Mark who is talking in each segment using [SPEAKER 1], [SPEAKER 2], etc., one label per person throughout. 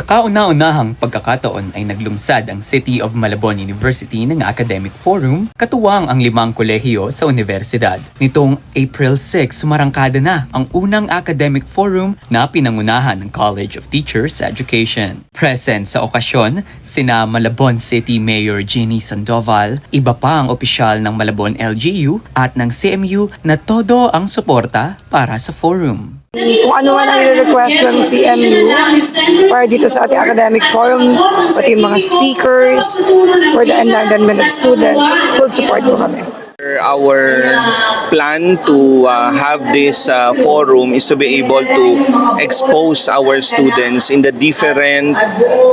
[SPEAKER 1] Sa kauna-unahang pagkakataon ay naglungsad ang City of Malabon University ng Academic Forum, katuwang ang limang kolehiyo sa universidad. Nitong April 6, sumarangkada na ang unang academic forum na pinangunahan ng College of Teachers Education. Present sa okasyon, sina Malabon City Mayor Jeannie Sandoval, iba pa ang opisyal ng Malabon LGU at ng CMU na todo ang suporta para sa forum.
[SPEAKER 2] Kung ano man ang request ng CMU para dito sa ating academic forum, pati mga speakers, for the enlightenment of students, full support po kami.
[SPEAKER 3] Our plan to uh, have this uh, forum is to be able to expose our students in the different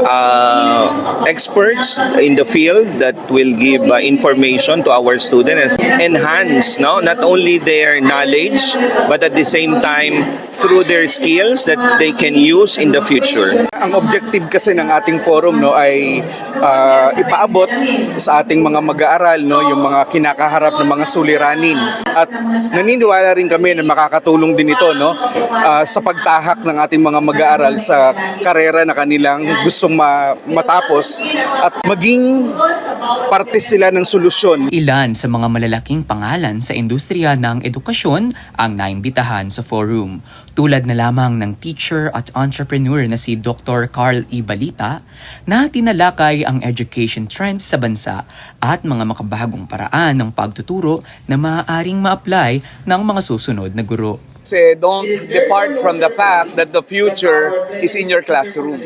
[SPEAKER 3] uh, experts in the field that will give uh, information to our students, enhance no not only their knowledge but at the same time through their skills that they can use in the future.
[SPEAKER 4] Ang objective kasi ng ating forum no ay ah, ipaabot sa ating mga mag-aaral no yung mga kinakaharap ng mga suliranin at naniniwala rin kami na makakatulong din ito no ah, sa pagtahak ng ating mga mag-aaral sa karera na kanilang gustong ma- matapos at maging parte sila ng solusyon
[SPEAKER 1] Ilan sa mga malalaking pangalan sa industriya ng edukasyon ang naimbitahan sa forum. Tulad na lamang ng teacher at entrepreneur na si Dr. Carl E. Balita na tinalakay ang education trends sa bansa at mga makabagong paraan ng pagtuturo na maaaring ma-apply ng mga susunod na guro.
[SPEAKER 5] say don't depart from the fact that the future is in your classroom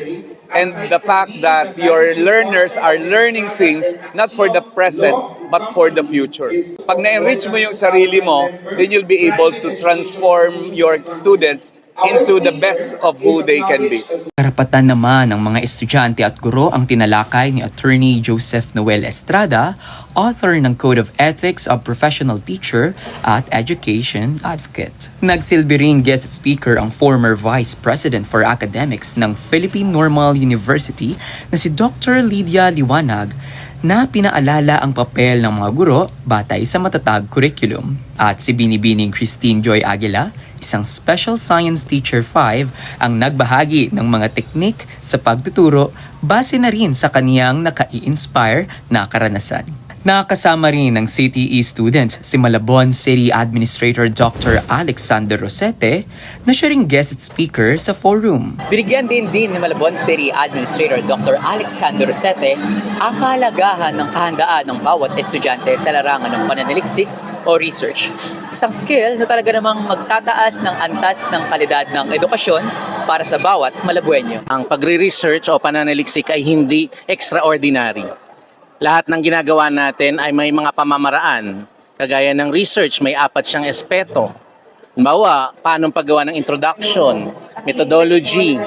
[SPEAKER 5] and the fact that your learners are learning things not for the present but for the future. Pag na-enrich mo yung sarili mo, then you'll be able to transform your students into the best of who they can be.
[SPEAKER 1] Karapatan naman ng mga estudyante at guro ang tinalakay ni Attorney Joseph Noel Estrada, author ng Code of Ethics of Professional Teacher at Education Advocate. Nagsilbi ring guest speaker ang former Vice President for Academics ng Philippine Normal University na si Dr. Lydia Liwanag na pinaalala ang papel ng mga guro batay sa matatag curriculum. At si Binibining Christine Joy Aguila, isang Special Science Teacher 5, ang nagbahagi ng mga teknik sa pagtuturo base na rin sa kaniyang nakai-inspire na karanasan. Nakasama rin ng CTE student si Malabon City Administrator Dr. Alexander Rosete na siya ring guest speaker sa forum. Binigyan din din ni Malabon City Administrator Dr. Alexander Rosete ang kahalagahan ng kahandaan ng bawat estudyante sa larangan ng pananaliksik o research. Isang skill na talaga namang magtataas ng antas ng kalidad ng edukasyon para sa bawat Malabuenyo.
[SPEAKER 6] ang pagre-research o pananaliksik ay hindi extraordinary. Lahat ng ginagawa natin ay may mga pamamaraan. Kagaya ng research, may apat siyang espeto. Halimbawa, paano paggawa ng introduction, methodology,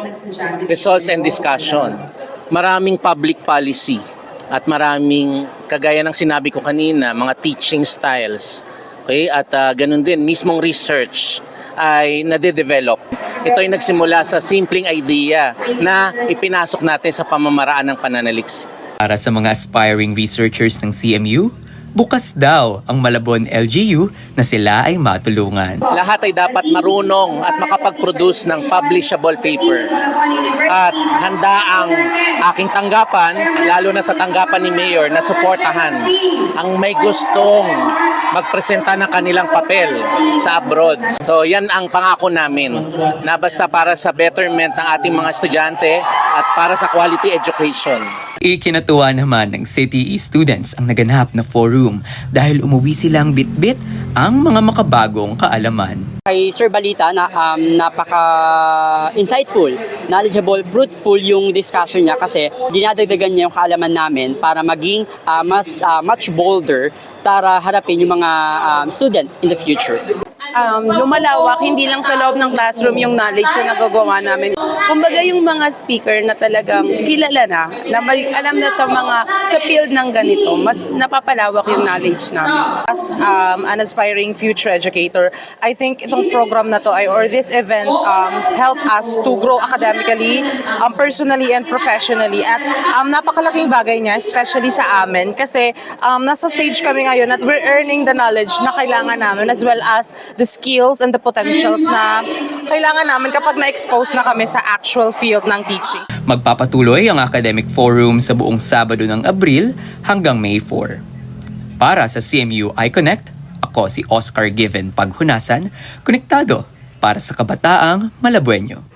[SPEAKER 6] results and discussion. Maraming public policy at maraming, kagaya ng sinabi ko kanina, mga teaching styles. Okay? At ah, ganun din, mismong research ay nade-develop. Ito ay nagsimula sa simpleng idea na ipinasok natin sa pamamaraan ng pananaliksik.
[SPEAKER 1] Para sa mga aspiring researchers ng CMU, bukas daw ang Malabon LGU na sila ay matulungan.
[SPEAKER 6] Lahat ay dapat marunong at makapag-produce ng publishable paper. At handa ang aking tanggapan, lalo na sa tanggapan ni Mayor, na suportahan ang may gustong magpresenta ng kanilang papel sa abroad. So yan ang pangako namin na basta para sa betterment ng ating mga estudyante at para sa quality education.
[SPEAKER 1] Ikinatuwa naman ng CTE students ang naganap na forum dahil umuwi silang bitbit ang mga makabagong kaalaman.
[SPEAKER 7] Kay Sir Balita na um, napaka insightful, knowledgeable, fruitful yung discussion niya kasi dinadagdagan niya yung kaalaman namin para maging uh, mas uh, much bolder para harapin yung mga um, student in the future.
[SPEAKER 8] um, lumalawak, hindi lang sa loob ng classroom yung knowledge na nagagawa namin. Kumbaga yung mga speaker na talagang kilala na, na may alam na sa mga, sa field ng ganito, mas napapalawak yung knowledge namin.
[SPEAKER 9] As um, an aspiring future educator, I think ito itong program na to ay or this event um, help us to grow academically, um, personally and professionally. At um, napakalaking bagay niya, especially sa amin kasi um, nasa stage kami ngayon at we're earning the knowledge na kailangan namin as well as the skills and the potentials na kailangan namin kapag na-expose na kami sa actual field ng teaching.
[SPEAKER 1] Magpapatuloy ang academic forum sa buong Sabado ng Abril hanggang May 4. Para sa CMU iConnect, ako si Oscar Given Paghunasan, konektado para sa kabataang Malabuenyo.